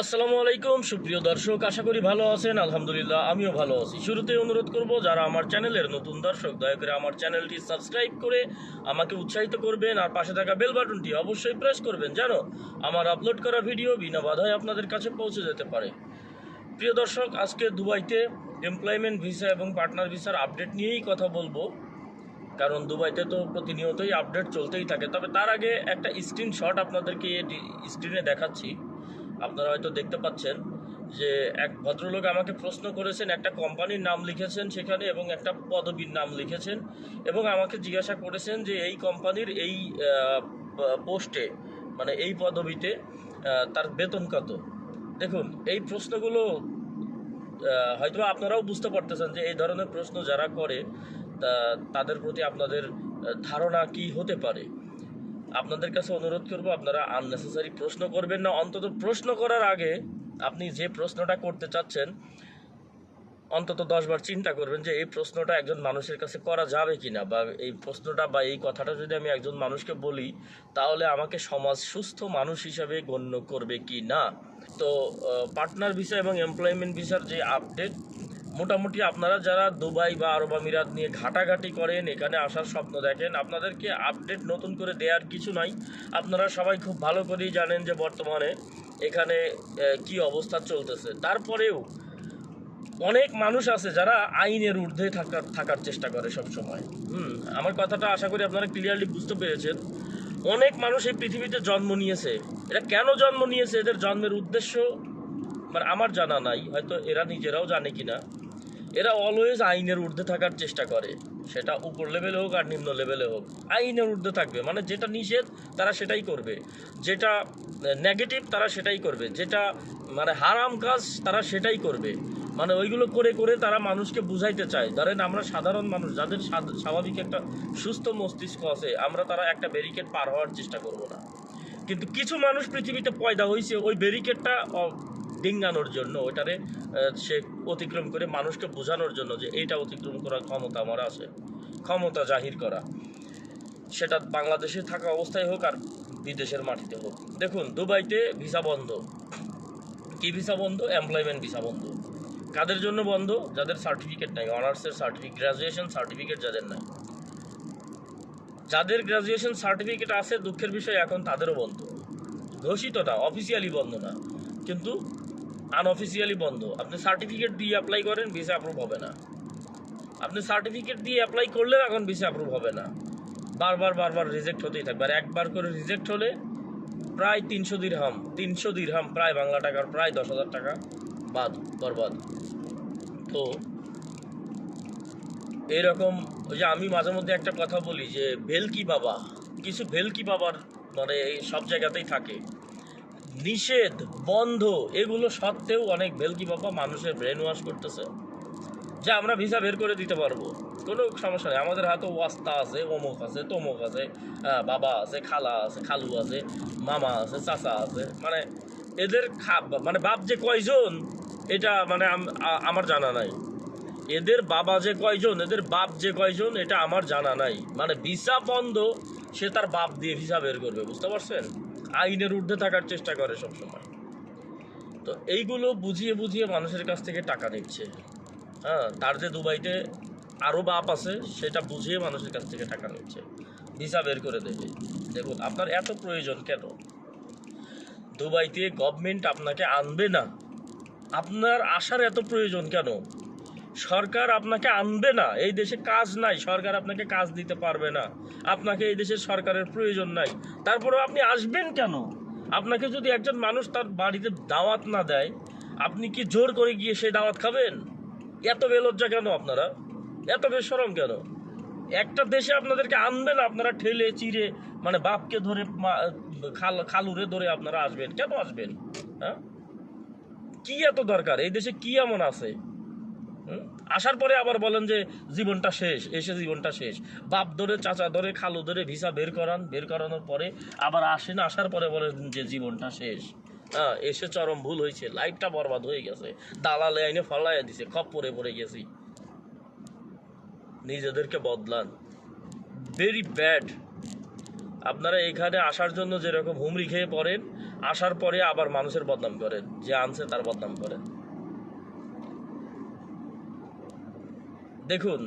আসসালামু আলাইকুম, সুপ্রিয় দর্শক, আশা করি ভালো আছেন, আলহামদুলিল্লাহ, আমিও ভালো আছি। শুরুতেই অনুরোধ করব, যারা আমার চ্যানেলের নতুন দর্শক, দয়া করে আমার চ্যানেলটি সাবস্ক্রাইব করে আমাকে উৎসাহিত করবেন আর পাশে থাকা বেল বাটনটি অবশ্যই প্রেস করবেন, যেন আমার আপলোড করা ভিডিও বিনা বাধায় আপনাদের কাছে পৌঁছে যেতে পারে। প্রিয় দর্শক, আজকে দুবাইতে এমপ্লয়মেন্ট ভিসা এবং পার্টনার ভিসার আপডেট নিয়েই কথা বলব। কারণ দুবাইতে তো প্রতিনিয়তই আপডেট চলতেই থাকে, তবে তার আগে একটা স্ক্রিনশট আপনাদেরকে স্ক্রিনে দেখাচ্ছি। আপনারা হয়তো দেখতে পাচ্ছেন যে এক ভদ্রলোক আমাকে প্রশ্ন করেছেন, একটা কোম্পানির নাম লিখেছেন সেখানে এবং একটা পদবীর নাম লিখেছেন এবং আমাকে জিজ্ঞাসা করেছেন যে এই কোম্পানির এই পোস্টে মানে এই পদবিতে তার বেতন কত? দেখুন, এই প্রশ্নগুলো হয়তো আপনারাও বুঝতে পারতেছেন যে এই ধরনের প্রশ্ন যারা করে তাদের প্রতি আপনাদের ধারণা কি হতে পারে? আপনাদের কাছে অনুরোধ করব, আপনারা আননেসেসারি প্রশ্ন করবেন না। অন্তত প্রশ্ন করার আগে আপনি যে প্রশ্নটা করতে চাচ্ছেন, অন্তত দশবার চিন্তা করবেন যে এই প্রশ্নটা একজন মানুষের কাছে করা যাবে কি না বা এই প্রশ্নটা বা এই কথাটা যদি আমি একজন মানুষকে বলি, তাহলে আমাকে সমাজ সুস্থ মানুষ হিসাবে গণ্য করবে কি না তো পার্টনার ভিসা এবং এমপ্লয়মেন্ট ভিসার যে আপডেট মোটামুটি আপনারা যারা দুবাই বা আরব আমিরাত নিয়ে ঘাটাঘাটি করেন, এখানে আসার স্বপ্ন দেখেন, আপনাদেরকে আপডেট নতুন করে দেওয়ার কিছু নাই। আপনারা সবাই খুব ভালো করেই জানেন যে বর্তমানে এখানে কি অবস্থা চলতেছে। তারপরেও অনেক মানুষ আছে যারা আইনের ঊর্ধ্বে থাকার থাকার চেষ্টা করে সব সময় হুম, আমার কথাটা আশা করি আপনারা ক্লিয়ারলি বুঝতে পেরেছেন। অনেক মানুষ এই পৃথিবীতে জন্ম নিয়েছে। এরা কেন জন্ম নিয়েছে? এদের জন্মের উদ্দেশ্য মানে আমার জানা নাই। হয়তো এরা নিজেরাও জানে কিনা। এরা অলওয়েজ আইনের ঊর্ধ্বে থাকার চেষ্টা করে। সেটা উপর লেভেলে হোক আর নিম্ন লেভেলে হোক। আইনের ঊর্ধ্বে থাকবে মানে যেটা নিষেধ, তারা সেটাই করবে। যেটা নেগেটিভ তারা সেটাই করবে। যেটা মানে হারাম কাজ, তারা সেটাই করবে। মানে ওইগুলো করে করে তারা মানুষকে বুঝাইতে চায়। ধরেন আমরা সাধারণ মানুষ, যাদের স্বাভাবিক একটা সুস্থ মস্তিষ্ক আছে, আমরা তারা একটা ব্যারিকেড পার হওয়ার চেষ্টা করব না। কিন্তু কিছু মানুষ পৃথিবীতে পয়দা হয়েছে ওই ব্যারিকেডটা ডিঙ্গানোর জন্য, ওইটারে সে অতিক্রম করে মানুষকে বোঝানোর জন্য যে এইটা অতিক্রম করার ক্ষমতা আমার আছে, ক্ষমতা জাহির করা। সেটা বাংলাদেশে থাকা অবস্থায় হোক আর বিদেশের মাটিতে হোক। দেখুন, দুবাইতে ভিসা বন্ধ। কি ভিসা বন্ধ? এমপ্লয়মেন্ট ভিসা বন্ধ। কাদের জন্য বন্ধ? যাদের সার্টিফিকেট নাই, অনার্সের সার্টিফিকেট গ্রাজুয়েশন সার্টিফিকেট যাদের নাই। যাদের গ্রাজুয়েশন সার্টিফিকেট আছে, দুঃখের বিষয় এখন তাদেরও বন্ধ। ঘোষিত না অফিসিয়ালি বন্ধ না। কিন্তু আনঅফিসিয়ালি বন্ধ। আপনি সার্টিফিকেট দিয়ে অ্যাপ্লাই করেন ভিসা অ্যাপ্রুভ হবে না। আপনি সার্টিফিকেট দিয়ে অ্যাপ্লাই করলেও এখন ভিসা অ্যাপ্রুভ হবে না। বারবার বারবার রিজেক্ট হতেই থাকবে। আর একবার করে রিজেক্ট হলে প্রায় তিনশো দিরহাম তিনশো দিরহাম প্রায় বাংলা টাকার প্রায় দশ হাজার টাকা বাদ, বরবাদ। তো এরকম যে আমি মাঝে মধ্যে একটা কথা বলি যে, ভেলকি বাবা, কিছু ভেলকি বাবার মানে সব জায়গাতেই থাকে। নিষেধ, বন্ধ, এগুলো সত্ত্বেও অনেক ভেলকি বাবা মানুষের ব্রেন ওয়াশ করতেছে, যে আমরা ভিসা বের করে দিতে পারব। কোনো সমস্যা নেই, আমাদের হাতে ওয়াস্তা আছে অমুক আছে, তমুক আছে বাবা আছে, খালা আছে, খালু আছে, মামা আছে, চাচা আছে মানে এদের খা মানে বাপ যে কয়জন, এটা মানে আমার জানা নাই। এদের বাবা যে কয়জন, এদের বাপ যে কয়জন, এটা আমার জানা নাই। মানে ভিসা বন্ধ, সে তার বাপ দিয়ে ভিসা বের করবে, বুঝতে পারছেন? আইনের ঊর্ধ্বে থাকার চেষ্টা করে সবসময়। তো এইগুলো বুঝিয়ে বুঝিয়ে মানুষের কাছ থেকে টাকা নিচ্ছে। হ্যাঁ তার যে দুবাইতে আরও বাপ আছে, সেটা বুঝিয়ে মানুষের কাছ থেকে টাকা নিচ্ছে। ভিসা বের করে দেবে। দেখুন, আপনার এত প্রয়োজন কেন? দুবাইতে গভর্নমেন্ট আপনাকে আনবে না। আপনার আসার এত প্রয়োজন কেন? সরকার আপনাকে আনবে না। এই দেশে কাজ নাই। সরকার আপনাকে কাজ দিতে পারবে না। আপনাকে এই দেশের সরকারের প্রয়োজন নাই। তারপরেও আপনি আসবেন কেন? আপনাকে যদি একজন মানুষ তার বাড়িতে দাওয়াত না দেয়, আপনি কি জোর করে গিয়ে সেই দাওয়াত খাবেন? এত বেলজ্জা কেন আপনারা? এত বেসরম কেন? একটা দেশে আপনাদেরকে আনবেন আপনারা ঠেলে চিড়ে মানে বাপকে ধরে খাল, খালুরে ধরে আপনারা আসবেন। কেন আসবেন? হ্যাঁ? কি এত দরকার? এই দেশে কি এমন আছে? আসার পরে আবার বলেন যে জীবনটা শেষ, এসে জীবনটা শেষ। বাপ ধরে, চাচা ধরে, খালু ধরে ভিসা বের করান, বের করানোর পরে আবার আসেন, আসার পরে বলেন যে জীবনটা শেষ। হ্যাঁ এসে চরম ভুল হয়েছে, লাইফটা বরবাদ হয়ে গেছে। দালালে আইনে ফলাইয়া দিছে খপ পরে পড়ে গেছি। নিজেদেরকে বদলান। ভেরি ব্যাড আপনারা এখানে আসার জন্য যেরকম হুমড়ি খেয়ে পড়েন, আসার পরে আবার মানুষের বদনাম করেন, যে আনছে তার বদনাম করেন। দেখুন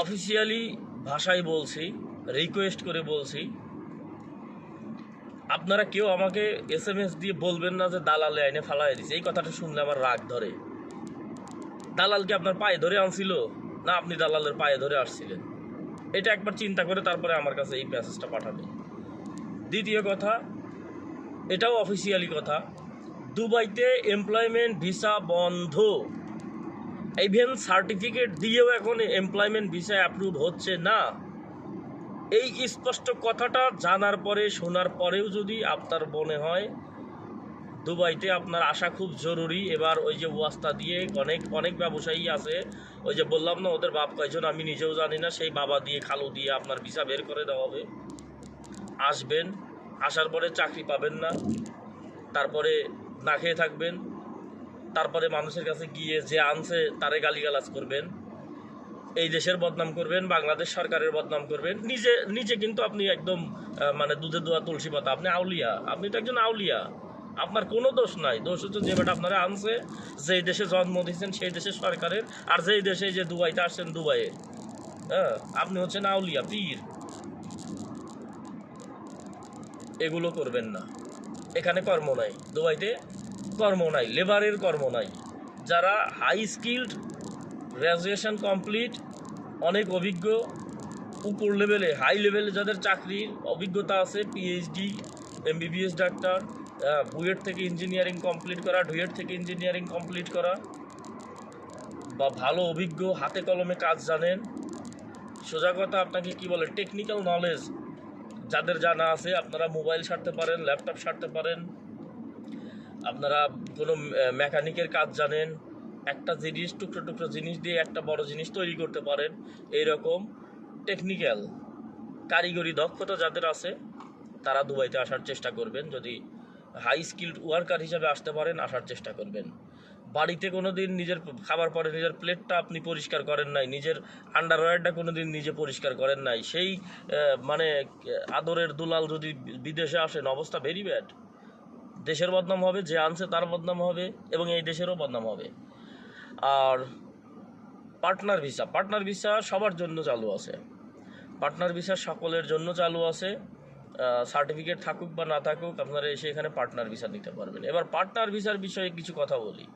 অফিসিয়ালি ভাষায় বলছি রিকোয়েস্ট করে বলছি। আপনারা কেউ আমাকে এস এম এস দিয়ে বলবেন না যে দালালে আইনে ফালাই দিছে, এই কথাটা শুনলে আমার রাগ ধরে। দালালকে আপনার পায়ে ধরে আনছিল? না, আপনি দালালের পায়ে ধরে আসছিলেন। এটা একবার চিন্তা করে তারপরে আমার কাছে এই মেসেজটা পাঠাবেন। দ্বিতীয় কথা, এটাও অফিসিয়ালি কথা, দুবাইতে এমপ্লয়মেন্ট ভিসা বন্ধ। ইভেন সার্টিফিকেট দিয়েও এখন এমপ্লয়মেন্ট ভিসা অ্যাপ্রুভ হচ্ছে না। এই স্পষ্ট কথাটা জানার পরে, শোনার পরেও যদি আপনার মনে হয়, দুবাইতে আপনার আসা খুব জরুরি। এবার ওই যে ওয়াস্তা দিয়ে অনেক অনেক ব্যবসায়ী আছে। ওই যে বললাম না, ওদের বাপ কয়জন আমি নিজেও জানি না। সেই বাবা দিয়ে, খালু দিয়ে আপনার ভিসা বের করে দেওয়া হবে। আসবেন, আসার পরে চাকরি পাবেন না। তারপরে না খেয়ে থাকবেন। তারপরে মানুষের কাছে গিয়ে যে আনছে, তারে গালিগালাজ করবেন। এই দেশের বদনাম করবেন, বাংলাদেশ সরকারের বদনাম করবেন। নিজে নিজে কিন্তু আপনি একদম মানে দুধে দোয়া তুলসী পাতা। আপনি আউলিয়া, আপনি তো একজন আউলিয়া। আপনার কোনো দোষ নাই। দোষ হচ্ছে যে বেটা আপনারা আনছে, যেই দেশে জন্ম দিয়েছেন, সেই দেশের সরকারের, আর যেই দেশে যে দুবাইতে আসছেন, দুবাইয়ে। হ্যাঁ আপনি হচ্ছেন আউলিয়া, পীর। এগুলো করবেন না। এখানে কর্ম নাই। দুবাইতে কর্ম নাই লেবারের কর্ম নাই। যারা হাই স্কিল্ড গ্র্যাজুয়েশন কমপ্লিট অনেক অভিজ্ঞ, উপর লেভেলে হাই লেভেলে যাদের চাকরির অভিজ্ঞতা আছে পিএইচডি এমবিবিএস ডাক্তার বুয়েট থেকে ইঞ্জিনিয়ারিং কমপ্লিট করা, ডুয়েট থেকে ইঞ্জিনিয়ারিং কমপ্লিট করা, বা ভালো অভিজ্ঞ, হাতে কলমে কাজ জানেন, সোজা কথা আপনাকে কি বলে টেকনিক্যাল নলেজ যাদের জানা আছে, আপনারা মোবাইল সারতে পারেন ল্যাপটপ সারতে পারেন আপনারা কোনো মেকানিকের কাজ জানেন, একটা জিনিস, টুকরো টুকরো জিনিস দিয়ে একটা বড় জিনিস তৈরি করতে পারেন, এইরকম টেকনিক্যাল কারিগরি দক্ষতা যাদের আছে, তারা দুবাইতে আসার চেষ্টা করবেন, যদি হাই স্কিল্ড ওয়ার্কার হিসাবে আসতে পারেন, আসার চেষ্টা করবেন। বাড়িতে কোনো দিন নিজের খাবার পরে নিজের প্লেটটা আপনি পরিষ্কার করেন নাই, নিজের আন্ডারওয়্যারটা কোনো দিন নিজে পরিষ্কার করেন নাই, সেই মানে আদরের দুলাল যদি বিদেশে আসেন, অবস্থা ভেরি ব্যাড দেশের বদনাম হবে, যে আনছে তার বদনাম হবে এবং এই দেশেরও বদনাম হবে। আর পার্টনার ভিসা পার্টনার ভিসা সবার জন্য চালু আছে। পার্টনার ভিসা সকলের জন্য চালু আছে। সার্টিফিকেট থাকুক বা না থাকুক, আপনারা এসে এখানে পার্টনার ভিসা নিতে পারবেন। এবার পার্টনার ভিসার বিষয়ে কিছু কথা বলি।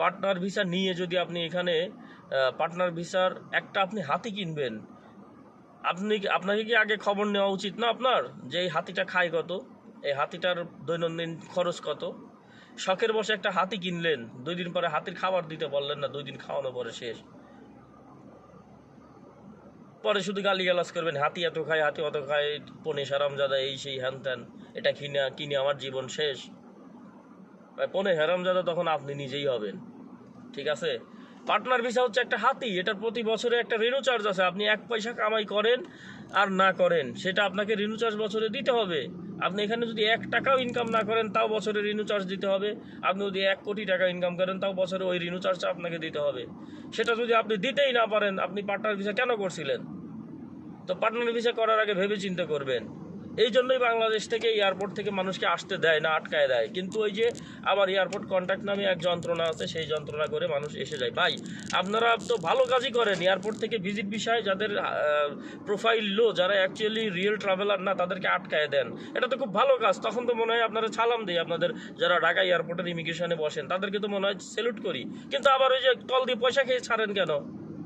পার্টনার ভিসা নিয়ে যদি আপনি এখানে পার্টনার ভিসার একটা আপনি হাতি কিনবেন, আপনি আপনাকে কি আগে খবর নেওয়া উচিত না আপনার? যে এই হাতিটা খায় কত? এই হাতিটার দৈনন্দিন খরচ কত? শখের বসে একটা হাতি কিনলেন, দুই দিন পরে হাতির খাবার দিতে পারলেন না, দুই দিন খাওয়ানো পরে শেষ। পরে শুধু গালি গালিগালাজ করবেন, হাতি এত খায়, হাতি অত খায় পনে হারামজাদা, এই সেই হ্যান ত্যান, এটা কিনে কিনে আমার জীবন শেষ। পনে হারামজাদা তখন আপনি নিজেই হবেন, ঠিক আছে? পার্টনার ভিসা হচ্ছে একটা হাতি, এটার প্রতি বছরে একটা রেনু চার্জ আছে, আপনি এক পয়সা কামাই করেন আর না করেন, সেটা আপনাকে রেনু চার্জ বছরে দিতে হবে। আপনি এখানে যদি এক টাকাও ইনকাম না করেন, তাও বছরে রিনু চার্জ দিতে হবে। আপনি যদি এক কোটি টাকা ইনকাম করেন, তাও বছরে ওই রিনু চার্জটা আপনাকে দিতে হবে। সেটা যদি আপনি দিতেই না পারেন, আপনি পার্টনার ভিসা কেন করছিলেন? তো পার্টনার ভিসা করার আগে ভেবে চিন্তা করবেন। এই জন্যই বাংলাদেশ থেকে এয়ারপোর্ট থেকে মানুষকে আসতে দেয় না, আটকায় দেয়। কিন্তু ওই যে আবার এয়ারপোর্ট কন্ট্যাক্ট নামে এক যন্ত্রণা আছে, সেই যন্ত্রণা করে মানুষ এসে যায়। ভাই, আপনারা তো ভালো কাজই করেন এয়ারপোর্ট থেকে ভিজিট বিষয়ে, যাদের প্রোফাইল লো যারা অ্যাকচুয়ালি রিয়েল ট্রাভেলার না, তাদেরকে আটকায় দেন। এটা তো খুব ভালো কাজ। তখন তো মনে হয় আপনারা ছালাম দিই, আপনাদের যারা ঢাকা এয়ারপোর্টের ইমিগ্রেশনে বসেন, তাদেরকে তো মনে হয় স্যালুট করি। কিন্তু আবার ওই যে কল দিয়ে পয়সা খেয়ে ছাড়েন কেন?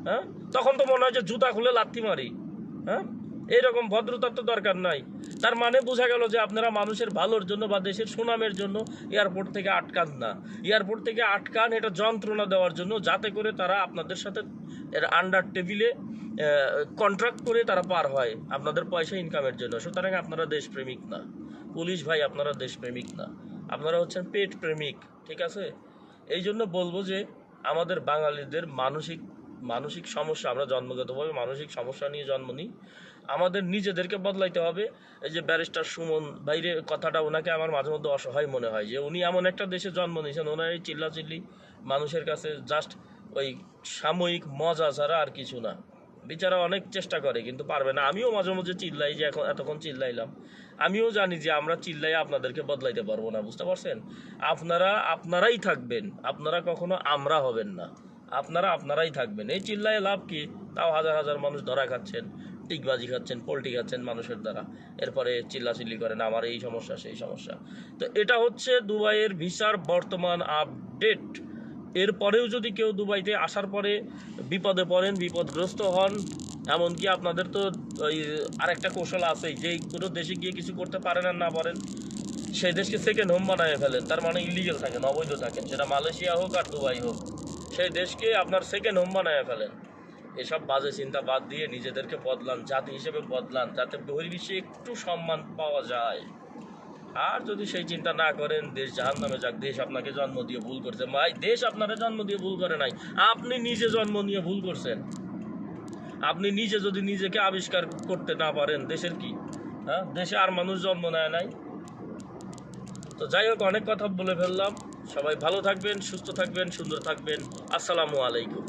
হ্যাঁ? তখন তো মনে হয় যে জুতা খুলে লাথি মারি। হ্যাঁ? এইরকম ভদ্রতার তো দরকার নাই। তার মানে বোঝা গেল যে আপনারা মানুষের ভালোর জন্য বা দেশের সুনামের জন্য এয়ারপোর্ট থেকে আটকান না। এয়ারপোর্ট থেকে আটকান এটা যন্ত্রণা দেওয়ার জন্য যাতে করে তারা আপনাদের সাথে এর আন্ডার টেবিলে কন্ট্রাক্ট করে তারা পার হয় আপনাদের পয়সা ইনকামের জন্য। সুতরাং আপনারা দেশপ্রেমিক না। পুলিশ ভাই, আপনারা দেশপ্রেমিক না। আপনারা হচ্ছেন পেট প্রেমিক, ঠিক আছে? এই জন্য বলব যে আমাদের বাঙালিদের মানসিক মানসিক সমস্যা, আমরা জন্মগতভাবে মানসিক সমস্যা নিয়ে জন্ম নিই। আমাদের নিজেদেরকে বদলাইতে হবে। এই যে ব্যারিস্টার সুমন বাইরে কথাটা ওনাকে আমার মাঝে মধ্যে অসহায় মনে হয় যে উনি এমন একটা দেশে জন্ম নিয়েছেন, ওনার এই চিল্লাচিল্লি মানুষের কাছে জাস্ট ওই সাময়িক মজা ছাড়া আর কিছু না। বিচারা অনেক চেষ্টা করে কিন্তু পারবে না। আমিও মাঝে মাঝে চিল্লাই যে এখন এতক্ষণ চিল্লাইলাম। আমিও জানি যে আমরা চিল্লাই আপনাদেরকে বদলাইতে পারব না, বুঝতে পারছেন? আপনারা, আপনারাই থাকবেন। আপনারা কখনো আমরা হবেন না। আপনারা, আপনারাই থাকবেন। এই চিল্লায় লাভ কি? তাও হাজার হাজার মানুষ ধরা খাচ্ছেন। টিকবাজি খাচ্ছেন, পোলট্রি খাচ্ছেন মানুষের দ্বারা। এরপরে চিল্লাচিল্লি করেন, আমার এই সমস্যা, সেই সমস্যা। তো এটা হচ্ছে দুবাইয়ের ভিসার বর্তমান আপডেট। এরপরেও যদি কেউ দুবাইতে আসার পরে বিপদে পড়েন, বিপদগ্রস্ত হন, এমনকি আপনাদের তো ওই আরেকটা কৌশল আছেই, যে কোনো দেশে গিয়ে কিছু করতে পারেন আর না পারেন, সেই দেশকে সেকেন্ড হোম বানায় ফেলেন। তার মানে ইলিগেল থাকেন, অবৈধ থাকেন, সেটা মালয়েশিয়া হোক আর দুবাই হোক। সেই দেশকে আপনার সেকেন্ড হোম বানায় ফেলেন। এসব বাজে চিন্তা বাদ দিয়ে নিজেদেরকে বদলান, জাতি হিসেবে বদলান, যাতে বহির্বিশ্বে একটু সম্মান পাওয়া যায়। আর যদি সেই চিন্তা না করেন, দেশ জাহান নামে যাক, দেশ আপনাকে জন্ম দিয়ে ভুল করছে। ভাই, দেশ আপনারা জন্ম দিয়ে ভুল করে নাই, আপনি নিজে জন্ম নিয়ে ভুল করছেন। আপনি নিজে যদি নিজেকে আবিষ্কার করতে না পারেন, দেশের কি? হ্যাঁ দেশে আর মানুষ জন্ম নেয় নাই। তো যাই হোক, অনেক কথা বলে ফেললাম। সবাই ভালো থাকবেন, সুস্থ থাকবেন, সুন্দর থাকবেন। আসসালামু আলাইকুম।